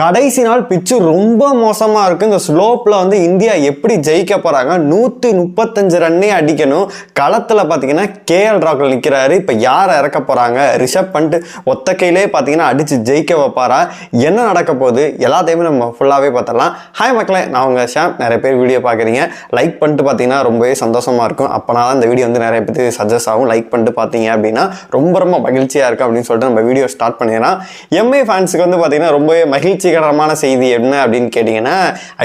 கடைசி நாள் பிச்சு ரொம்ப மோசமாக இருக்குது இந்த ஸ்லோப்பில் வந்து இந்தியா எப்படி ஜெயிக்க போகிறாங்க நூற்றி முப்பத்தஞ்சு ரன்னே அடிக்கணும். களத்தில் பார்த்தீங்கன்னா கேஎல் ராகுல் நிற்கிறாரு இப்போ யார் இறக்க போகிறாங்க ரிஷப் பண்ணிட்டு ஒத்த கையிலே பார்த்தீங்கன்னா அடித்து ஜெயிக்க வைப்பாரா? என்ன நடக்க போகுது? எல்லாத்தையுமே நம்ம ஃபுல்லாகவே பார்த்துடலாம். ஹாய் மக்களே நான் உங்கள் ஷாம். நிறைய பேர் வீடியோ பார்க்குறீங்க. லைக் பண்ணிட்டு பார்த்தீங்கன்னா ரொம்பவே சந்தோஷமாக இருக்கும். அப்போனா தான் இந்த வீடியோ வந்து நிறைய பேர் சஜஸ்ட் ஆகும். லைக் பண்ணிட்டு பார்த்தீங்க அப்படின்னா ரொம்ப ரொம்ப மகிழ்ச்சியாக இருக்கும் அப்படின்னு சொல்லிட்டு நம்ம வீடியோ ஸ்டார்ட் பண்ணிடலாம். எம்ஐ ஃபேன்ஸுக்கு வந்து பார்த்தீங்கன்னா ரொம்பவே மகிழ்ச்சி மகிழ்ச்சிகரமான செய்தி என்ன அப்படின்னு கேட்டிங்கன்னா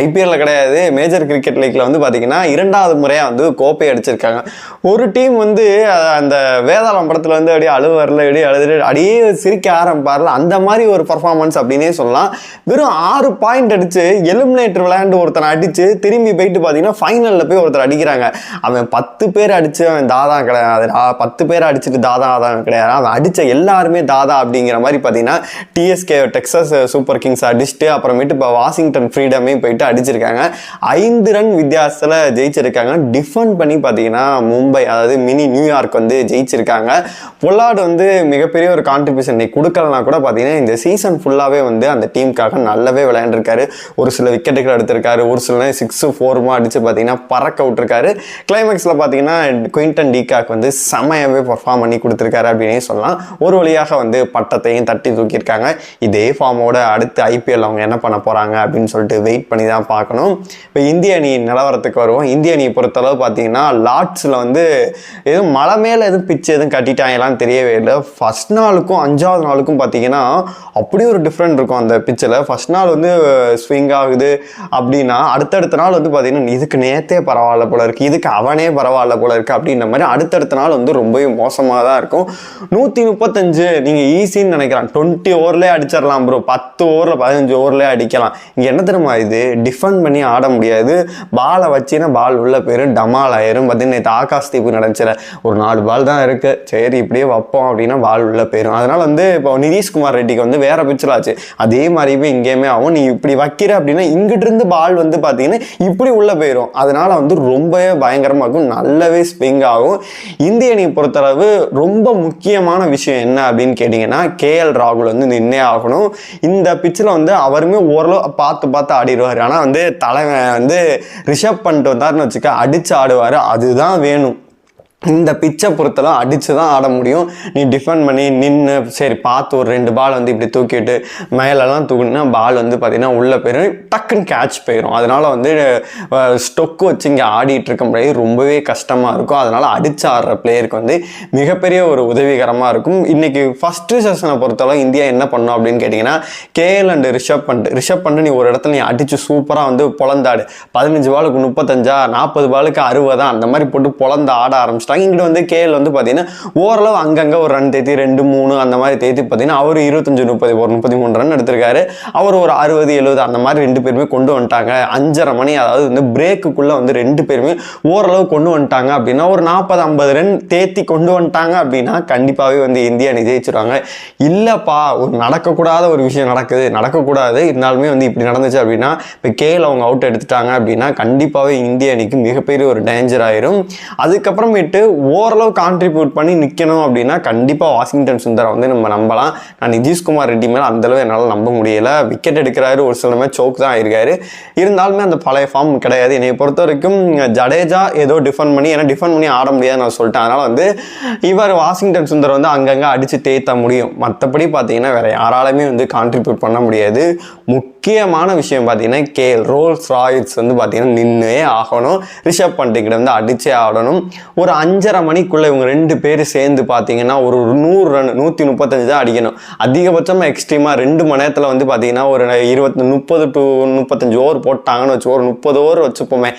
ஐபிஎல்ல கிடையாது மேஜர் கிரிக்கெட் லீக்ல வந்து பார்த்தீங்கன்னா இரண்டாவது முறையாக வந்து கோப்பை அடிச்சிருக்காங்க. ஒரு டீம் வந்து அந்த வேதாளம் படத்தில் வந்து அப்படியே அழுவரில் அப்படியே அழுது அப்படியே சிரிக்க ஆரம்பிப்பார்ல அந்த மாதிரி ஒரு பர்ஃபார்மன்ஸ் அப்படின்னே சொல்லலாம். வெறும் ஆறு பாயிண்ட் அடித்து எலிமினேட்டர் விளையாண்டு ஒருத்தனை அடித்து திரும்பி போயிட்டு பார்த்தீங்கன்னா ஃபைனலில் போய் ஒருத்தர் அடிக்கிறாங்க. அவன் பத்து பேர் அடிச்சு அவன் தாதா கிடையாது பத்து பேர் அடிச்சுட்டு தாதா தான் கிடையாது. அவன் அடித்த எல்லாருமே தாதா அப்படிங்கிற மாதிரி பார்த்தீங்கன்னா டிஎஸ்கே டெக்ஸஸ் சூப்பர் கிங்ஸ் அடிச்சுட்டு அப்புறமேட்டு இப்போ வாஷிங்டன் ஃப்ரீடமே போயிட்டு அடிச்சிருக்காங்க. ஐந்து ரன் வித்தியாசத்தில் ஜெயிச்சிருக்காங்க. டிஃபெண்ட் பண்ணி பார்த்தீங்கன்னா மும்பை அதாவது மினி நியூயார்க் வந்து ஜெயிச்சிருக்காங்க. பொல்லாடு வந்து மிகப்பெரிய ஒரு கான்ட்ரிபியூஷன் இன்னைக்கு கொடுக்கலனா கூட பார்த்தீங்கன்னா இந்த சீசன் ஃபுல்லாகவே வந்து அந்த டீமுக்காக நல்லாவே விளையாண்டுருக்காரு. ஒரு சில விக்கெட்டுகள் எடுத்திருக்காரு. ஒரு சில சிக்ஸு ஃபோருமா அடித்து பார்த்தீங்கன்னா பறக்க விட்டுருக்காரு. கிளைமேக்ஸில் பார்த்தீங்கன்னா குயின்டன் டீகாக் வந்து செமையாகவே பர்ஃபார்ம் பண்ணி கொடுத்துருக்காரு அப்படின்னே சொல்லலாம். ஒரு வழியாக வந்து பட்டத்தையும் தட்டி தூக்கியிருக்காங்க. இதே ஃபார்மோட அடுத்து ஐபிஎல் அவங்க என்ன பண்ண போகிறாங்க அப்படின்னு சொல்லிட்டு வெயிட் பண்ணி தான் பார்க்கணும். இப்போ இந்திய அணி நிலவரத்துக்கு வருவோம். இந்திய அணியை பொறுத்தளவு பார்த்தீங்கன்னா லார்ட்ஸில் வந்து எதுவும் மலை மேலே எதுவும் பிச்சு எதுவும் கட்டிட்டாங்களான்னு தெரியவே இல்லை. ஃபர்ஸ்ட் நாளுக்கும் அஞ்சாவது நாளுக்கும் பார்த்தீங்கன்னா அப்படியே ஒரு டிஃப்ரெண்ட் இருக்கும் அந்த பிச்சில் ஃபர்ஸ்ட் நாள் வந்து ஸ்விங் ஆகுது அப்படின்னா அடுத்தடுத்த நாள் வந்து பார்த்தீங்கன்னா இதுக்கு நேத்தே பரவாயில்ல போல இருக்குது இதுக்கு அவனே பரவாயில்ல போல இருக்கு. அப்படின்ற மாதிரி அடுத்தடுத்த நாள் வந்து ரொம்பவே மோசமாக தான் இருக்கும். நூற்றி முப்பத்தஞ்சு நீங்கள் ஈஸின்னு நினைக்கிறான் டுவெண்ட்டி ஓவர்லேயே அடிச்சிடலாம் ப்ரோ பத்து ஓவரில் பதினஞ்சு ஓவர்லேயே அடிக்கலாம். இங்கே என்ன தெரியுமா இது? டிஃபெண்ட் பண்ணி ஆட முடியாது. பாலை வச்சுன்னா பால் உள்ள போயிடும் டமால் ஆயிரும். பார்த்தீங்கன்னா நேற்று ஆகாஷ் தீப்பு நடந்துச்சுல ஒரு நாலு பால் தான் இருக்குது சரி இப்படியே வைப்போம் அப்படின்னா பால் உள்ள போயிடும் அதனால் வந்து இப்போ நிதிஷ்குமார் ரெட்டிக்கு வந்து வேறு பிச்சில் ஆச்சு. அதே மாதிரியே இங்கேயுமே ஆகும் நீ இப்படி வைக்கிற அப்படின்னா இங்கிட்டிருந்து பால் வந்து பார்த்தீங்கன்னா இப்படி உள்ளே போயிடும் அதனால் வந்து ரொம்பவே பயங்கரமாக இருக்கும். நல்லாவே ஸ்விங் ஆகும். இந்திய அணியை பொறுத்தளவு ரொம்ப முக்கியமான விஷயம் என்ன அப்படின்னு கேட்டிங்கன்னா கேஎல் ராகுல் வந்து நின்னே ஆகணும். இந்த பிச்சில் வந்து அவருமே ஓரளவு பார்த்து பார்த்து ஆடிடுவார். ஆனால் வந்து தலைவன் வந்து ரிஷப் பண்ணிட்டு வந்தாருன்னு வச்சுக்க அடிச்சு ஆடுவார். அதுதான் வேணும். இந்த பிச்சை பொறுத்தெல்லாம் அடித்து தான் ஆட முடியும். நீ டிஃபெண்ட் பண்ணி நின்று சரி பார்த்து ஒரு ரெண்டு பால் வந்து இப்படி தூக்கிட்டு மேலெல்லாம் தூக்கினா பால் வந்து பார்த்தீங்கன்னா உள்ளே போயிடும் டக்குன்னு கேட்ச் போயிடும் அதனால் வந்து ஸ்டொக்கு வச்சு இங்கே ஆடிட்டு இருக்க முடியாது. ரொம்பவே கஷ்டமாக இருக்கும். அதனால் அடித்து ஆடுற பிளேயருக்கு வந்து மிகப்பெரிய ஒரு உதவிகரமாக இருக்கும். இன்றைக்கி ஃபஸ்ட்டு செஷனை பொறுத்தளவு இந்தியா என்ன பண்ணும் அப்படின்னு கேட்டிங்கன்னா கேஎல் அண்டு ரிஷப் பண்ட் ரிஷப் பண்ணிட்டு நீ ஒரு இடத்துல நீ அடித்து சூப்பராக வந்து பொழந்தாடு. பதினஞ்சு பாலுக்கு முப்பத்தஞ்சா நாற்பது பாலுக்கு அறுபதா அந்த மாதிரி போட்டு பொழந்து ஆட ஆரம்பிச்சிட்டாங்க இங்கிட்ட வந்து கேஎல் வந்து பார்த்தீங்கன்னா ஓரளவு அங்கங்கே ஒரு ரன் தேத்தி ரெண்டு மூணு அந்த மாதிரி தேத்தி பார்த்தீங்கன்னா அவர் இருபத்தஞ்சு முப்பது ஒரு முப்பத்தி மூணு ரன் எடுத்திருக்காரு. அவர் ஒரு அறுபது எழுபது அந்த மாதிரி ரெண்டு பேருமே கொண்டு வந்துட்டாங்க. அஞ்சரை மணி அதாவது வந்து பிரேக்குக்குள்ளே வந்து ரெண்டு பேருமே ஓரளவு கொண்டு வந்துட்டாங்க அப்படின்னா ஒரு நாற்பது ஐம்பது ரன் தேத்தி கொண்டு வந்துட்டாங்க அப்படின்னா கண்டிப்பாகவே வந்து இந்தியா அணி ஜெயிச்சிருவாங்க. இல்லைப்பா ஒரு நடக்கக்கூடாத ஒரு விஷயம் நடக்குது. நடக்கக்கூடாது. இருந்தாலுமே வந்து இப்படி நடந்துச்சு அப்படின்னா இப்போ கேஎல் அவங்க அவுட் எடுத்துட்டாங்க அப்படின்னா கண்டிப்பாகவே இந்திய அணிக்கு மிகப்பெரிய ஒரு டேஞ்சர் ஆயிரும். அதுக்கப்புறமேட்டு ஓரளவு கான்ட்ரிபியூட் பண்ணி நிற்கணும் அப்படின்னா கண்டிப்பாக வாஷிங்டன் சுந்தரம் வந்து நம்ம நம்பலாம். நான் நிதிஷ்குமார் ரெட்டி மேலே அந்தளவு என்னால் நம்ப முடியலை. விக்கெட் எடுக்கிறாரு ஒரு சில மேட்ச் சோக் தான் ஆயிருக்காரு. இருந்தாலுமே அந்த பழைய ஃபார்ம் கிடையாது. என்னை பொறுத்த வரைக்கும் ஜடேஜா ஏதோ டிஃபன் பண்ணி ஏன்னா டிஃபன் பண்ணி ஆட முடியாது நான் சொல்லிட்டேன். அதனால் வந்து இவர் வாஷிங்டன் சுந்தர் வந்து அங்கங்கே அடித்து தேய்த்த முடியும். மற்றபடி பார்த்தீங்கன்னா வேற யாராலுமே வந்து கான்ட்ரிபியூட் பண்ண முடியாது. முக்கியமான விஷயம் பார்த்தீங்கன்னா கேஎல் ரோல்ஸ் ராயல்ஸ் வந்து பார்த்தீங்கன்னா நின்னே ஆகணும். ரிஷப் பண்ட்டுக்கிட்ட வந்து அடித்தே ஆடணும். ஒரு அஞ்சரை மணிக்குள்ளே இவங்க ரெண்டு பேர் சேர்ந்து பார்த்தீங்கன்னா ஒரு நூறு ரன் நூற்றி முப்பத்தஞ்சு தான் அடிக்கணும். அதிகபட்சமாக எக்ஸ்ட்ரீமாக ரெண்டு மணி நேரத்தில் வந்து பார்த்தீங்கன்னா ஒரு இருபத்தி முப்பது டு முப்பத்தஞ்சு ஓவர் போட்டாங்கன்னு வச்சு ஒரு முப்பது ஓவர் வச்சுப்போமே.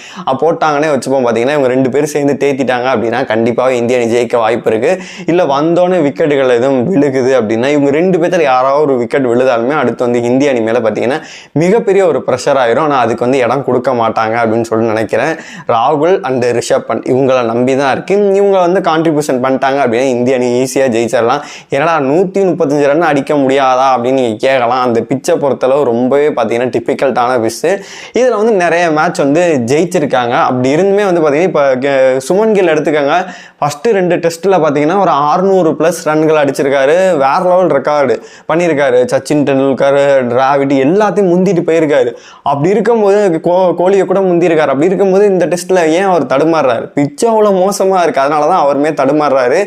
போட்டாங்கன்னே வச்சுப்போம். பார்த்தீங்கன்னா இவங்க ரெண்டு பேரும் சேர்ந்து தேத்திட்டாங்க அப்படின்னா கண்டிப்பாக இந்திய அணி ஜெயிக்க வாய்ப்பு இருக்குது இல்லை வந்தோடனே விக்கெட்டுகள் எதுவும் விழுகுது அப்படின்னா இவங்க ரெண்டு பேர்த்தில் யாராவது ஒரு விக்கெட் விழுதாலுமே அடுத்து வந்து இந்திய அணி மேலே பார்த்தீங்கன்னா மிகப்பெரிய ஒரு ப்ரெஷர் ஆயிரும். ஆனால் அதுக்கு வந்து இடம் கொடுக்க மாட்டாங்க அப்படின்னு சொல்லி நினைக்கிறேன். ராகுல் அண்ட் ரிஷப் பண்ட் இவங்களை நம்பி தான் இருக்கு. இவங்க வந்து கான்ட்ரிபியூஷன் பண்ணிட்டாங்க அப்படின்னா இந்திய அணி ஈஸியாக ஜெயிச்சிடலாம். ஏன்னா நூற்றி முப்பத்தஞ்சு ரன் அடிக்க முடியாதா அப்படின்னு நீங்கள் கேட்கலாம். அந்த பிச்சை பொறுத்தளவு ரொம்பவே பார்த்தீங்கன்னா டிஃபிகல்ட்டான பிஸ்ஸு இதில் வந்து நிறைய மேட்ச் வந்து ஜெயிச்சிருக்காங்க. அப்படி இருந்துமே வந்து பார்த்தீங்கன்னா இப்போ சுமன் கில் எடுத்துக்கோங்க. ஃபஸ்ட்டு ரெண்டு டெஸ்ட்டில் பார்த்தீங்கன்னா ஒரு 600 ப்ளஸ் ரன்கள் அடிச்சிருக்காரு. வேற லெவல் ரெக்கார்டு பண்ணியிருக்காரு. சச்சின் டெண்டுல்கர் டிராவிட் எல்லாத்தையும் முந்திட்டு போயிருக்காரு. அப்படி இருக்கும்போது கோ கோலியை கூட முந்திருக்காரு அப்படி இருக்கும்போது இந்த டெஸ்ட்டில் ஏன் அவர் தடுமாறுறாரு? பிச்சு அவ்வளோ மோசமாக இருக்குது அதனால தான் அவருமே தடுமாறுறாரு.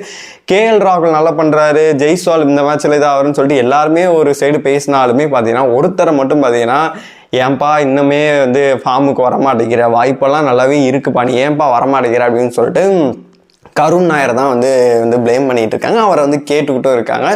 கேஎல் ராகுல் நல்லா பண்ணுறாரு ஜெய்ஸ்வால் இந்த மேட்ச்சில் இதாக வரும்னு சொல்லிட்டு எல்லாருமே ஒரு சைடு பேசினாலுமே பார்த்தீங்கன்னா ஒருத்தரை மட்டும் பார்த்தீங்கன்னா ஏன்பா இன்னுமே வந்து ஃபார்முக்கு வரமாட்டேங்கிற வாய்ப்பெல்லாம் நல்லாவே இருக்குப்பா நீ ஏன்பா வரமாட்டேங்கிற? அப்படின்னு சொல்லிட்டு கருண் நாயர் தான் வந்து வந்து ப்ளேம் பண்ணிட்டு இருக்காங்க அவரை வந்து கேட்டுக்கிட்டும் இருக்காங்க.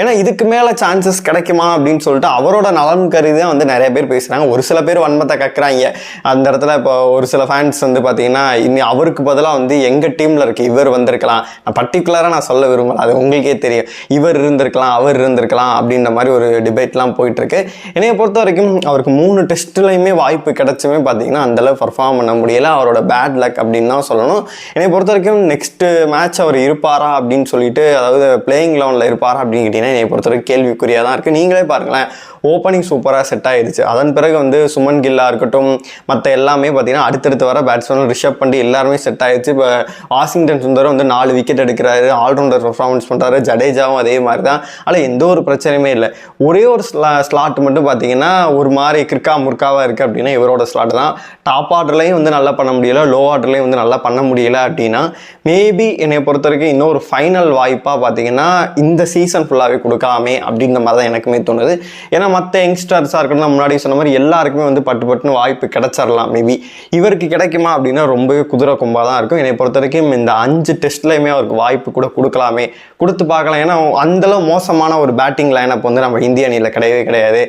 ஏன்னா இதுக்கு மேலே சான்சஸ் கிடைக்குமா அப்படின்னு சொல்லிட்டு அவரோட நலன் கருதி தான் வந்து நிறைய பேர் பேசுகிறாங்க ஒரு சில பேர் வன்மத்தை கக்குறாங்க. அந்த இடத்துல இப்போ ஒரு சில ஃபேன்ஸ் வந்து பார்த்தீங்கன்னா இனி அவருக்கு பதிலாக வந்து எங்கள் டீமில் இருக்க இவர் வந்திருக்கலாம். நான் பர்டிகுலராக நான் சொல்ல விரும்பல. அது உங்களுக்கே தெரியும். இவர் இருந்திருக்கலாம் அவர் இருந்திருக்கலாம் அப்படின்ற மாதிரி ஒரு டிபேட்லாம் போயிட்டுருக்கு. என்னைய பொறுத்த வரைக்கும் அவருக்கு மூணு டெஸ்ட்லையுமே வாய்ப்பு கிடைச்சுமே பார்த்தீங்கன்னா அந்தளவு பர்ஃபார்ம் பண்ண முடியலை. அவரோட பேட் லக் அப்படின்னு தான் சொல்லணும். என்னை பொறுத்த வரைக்கும் நெக்ஸ்ட் மேட்ச் அவர் இருப்பாரா அப்படின்னு சொல்லிட்டு அதாவது பிளேயிங் லெவனில் இருப்பாரா அப்படின்னு கேட்டிங்கன்னா என்னை பொறுத்தவரைக்கும் கேள்விக்குறியாக தான் இருக்குது நீங்களே பாருங்களேன் ஓப்பனிங் சூப்பராக செட் ஆயிடுச்சு. அதன் பிறகு வந்து சுமன் கில்லாக இருக்கட்டும் மற்ற எல்லாமே பார்த்தீங்கன்னா அடுத்தடுத்து வர பேட்ஸ்மேன் ரிஷப் பண்ணி எல்லாருமே செட் ஆயிடுச்சு. இப்போ வாஷிங்டன் சுந்தரம் வந்து நாலு விக்கெட் எடுக்கிறாரு. ஆல்ரவுண்டர் பர்ஃபார்மன்ஸ் பண்ணுறாரு ஜடேஜாவும் அதே மாதிரி தான் ஆனால் எந்த ஒரு பிரச்சனையுமே இல்லை. ஒரே ஒரு ஸ்லா ஸ்லாட் மட்டும் பார்த்தீங்கன்னா ஒரு மாதிரி கிற்கா முற்காவாக இருக்குது அப்படின்னா இவரோட ஸ்லாட் தான். டாப் ஆர்டர்லையும் வந்து நல்லா பண்ண முடியலை லோ ஆர்டர்லையும் வந்து நல்லா பண்ண முடியலை அப்படின்னா மேபி என்னை பொறுத்த வரைக்கும் இன்னொரு ஃபைனல் வாய்ப்பாக பார்த்தீங்கன்னா இந்த சீசன் ஃபுல்லாகவே கொடுக்கலாமே அப்படின்ற மாதிரி தான் எனக்குமே தோணுது. ஏன்னா மற்ற யங்ஸ்டர்ஸாக இருக்கணும் முன்னாடி சொன்ன மாதிரி எல்லாருக்குமே வந்து பட்டு பட்டுன்னு வாய்ப்பு கிடைச்சிடலாம் மேபி இவருக்கு கிடைக்குமா அப்படின்னா ரொம்பவே குதிரை கும்பாக தான் இருக்கும். என்னை பொறுத்த வரைக்கும் இந்த அஞ்சு டெஸ்ட்லையுமே அவருக்கு வாய்ப்பு கூட கொடுக்கலாமே. கொடுத்து பார்க்கலாம். ஏன்னா அந்தளவு மோசமான ஒரு பேட்டிங் லைனப் வந்து நம்ம இந்திய அணியில் கிடையவே கிடையாது.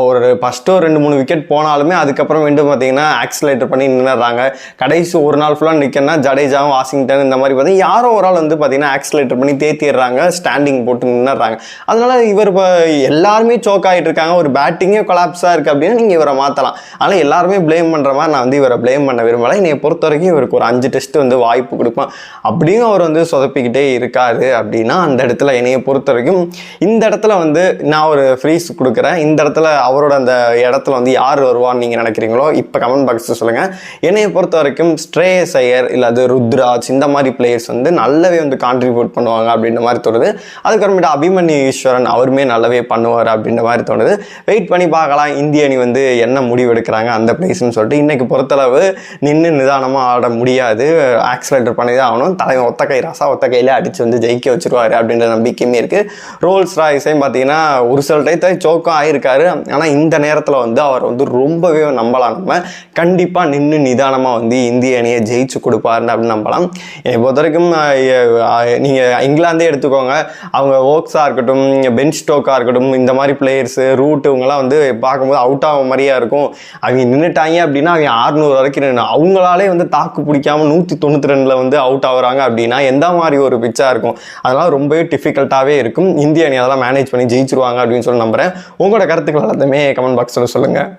ஒரு ஃபஸ்ட்டு ஒரு ரெண்டு மூணு விக்கெட் போனாலுமே அதுக்கப்புறம் மீண்டும் பார்த்தீங்கன்னா ஆக்சிலேட்டர் பண்ணி நின்றுறாங்க கடைசி ஒரு நாள் ஃபுல்லாக நிற்கணும்னா ஜடேஜாவும் வாஷிங்டன் இந்த மாதிரி பார்த்தீங்கன்னா யாரோ ஒரு ஆள் வந்து பார்த்தீங்கன்னா ஆக்சிலேட்டர் பண்ணி தேத்திடுறாங்க ஸ்டாண்டிங் போட்டு நின்றுறாங்க அதனால இவர் இப்போ எல்லாருமே சோக் ஆகிட்டு இருக்காங்க. ஒரு பேட்டிங்கே கொலாப்ஸாக இருக்குது அப்படின்னா நீங்கள் இவரை மாற்றலாம் ஆனால் எல்லாருமே ப்ளேம் பண்ணுற மாதிரி நான் வந்து இவரை ப்ளேம் பண்ண விரும்பலை. என்னை பொறுத்த வரைக்கும் இவருக்கு ஒரு அஞ்சு டெஸ்ட் வந்து வாய்ப்பு கொடுப்பேன் அப்படியும் அவர் வந்து சொதப்பிக்கிட்டே இருக்காரு அப்படின்னா அந்த இடத்துல என்னையை பொறுத்த வரைக்கும் இந்த இடத்துல வந்து நான் ஒரு ஃப்ரீஸ் கொடுக்குறேன். இந்த இடத்துல அவரோட அந்த இடத்துல வந்து யார் வருவான்னு நீங்கள் நினைக்கிறீங்களோ இப்போ கமெண்ட் பாக்ஸில் சொல்லுங்கள் என்னையை பொறுத்த வரைக்கும் ஸ்ட்ரேயஸ் ஐயர் இல்லை அது ருத்ராஜ் இந்த மாதிரி பிளேயர்ஸ் வந்து நல்லாவே வந்து கான்ட்ரிபியூட் பண்ணுவாங்க அப்படின்ற மாதிரி தோணுது. அதுக்கப்புறமேட்டு அபிமன்யு ஈஸ்வரன் அவருமே நல்லாவே பண்ணுவார் அப்படின்ற மாதிரி தோணுது. வெயிட் பண்ணி பார்க்கலாம் இந்திய அணி வந்து என்ன முடிவு எடுக்கிறாங்க அந்த பிளேஸ்னு சொல்லிட்டு. இன்றைக்கி பொறுத்தளவு நின்று நிதானமாக ஆட முடியாது. ஆக்சிலேட்டர் பண்ணி தான் ஆகணும். தலைவன் ஒத்த கை ரசா ஒத்த கையில் அடித்து வந்து ஜெயிக்க வச்சுருவார் அப்படின்ற நம்பிக்கையுமே இருக்குது ரோல்ஸ் ராய்ஸையும் பார்த்தீங்கன்னா ஒரு சில டயத்தை சோக்கம் ஆகியிருக்காரு ஆனால் இந்த நேரத்தில் வந்து அவர் வந்து ரொம்பவே நம்பலாம். நம்ம கண்டிப்பாக நின்று நிதானமாக வந்து இந்திய அணியை ஜெயிச்சு கொடுப்பாருன்னு அப்படின்னு நம்பலாம். என்னை பொறுத்த வரைக்கும் நீங்கள் இங்கிலாந்தே எடுத்துக்கோங்க. அவங்க ஓக்ஸாக இருக்கட்டும் பெஞ்ச் ஸ்டோக்காக இருக்கட்டும் இந்த மாதிரி பிளேயர்ஸு ரூட் இவங்கெல்லாம் வந்து பார்க்கும்போது அவுட் ஆக மாதிரியா இருக்கும். அவங்க நின்றுட்டாங்க அப்படின்னா அவங்க ஆறுநூறு வரைக்கும் நின்று அவங்களாலே வந்து தாக்கு பிடிக்காம நூற்றி தொண்ணூற்றி ரெண்டில் வந்து அவுட் ஆகுறாங்க அப்படின்னா எந்த மாதிரி ஒரு பிச்சாக இருக்கும்? அதெல்லாம் ரொம்பவே டிஃபிகல்ட்டாகவே இருக்கும். இந்திய அணி அதெல்லாம் மேனேஜ் பண்ணி ஜெயிச்சிருவாங்க அப்படின்னு சொல்லி நம்புறேன். உங்களோட கருத்துக்கள் எல்லாத்தையுமே கமெண்ட் பாக்ஸில் சொல்லுங்கள்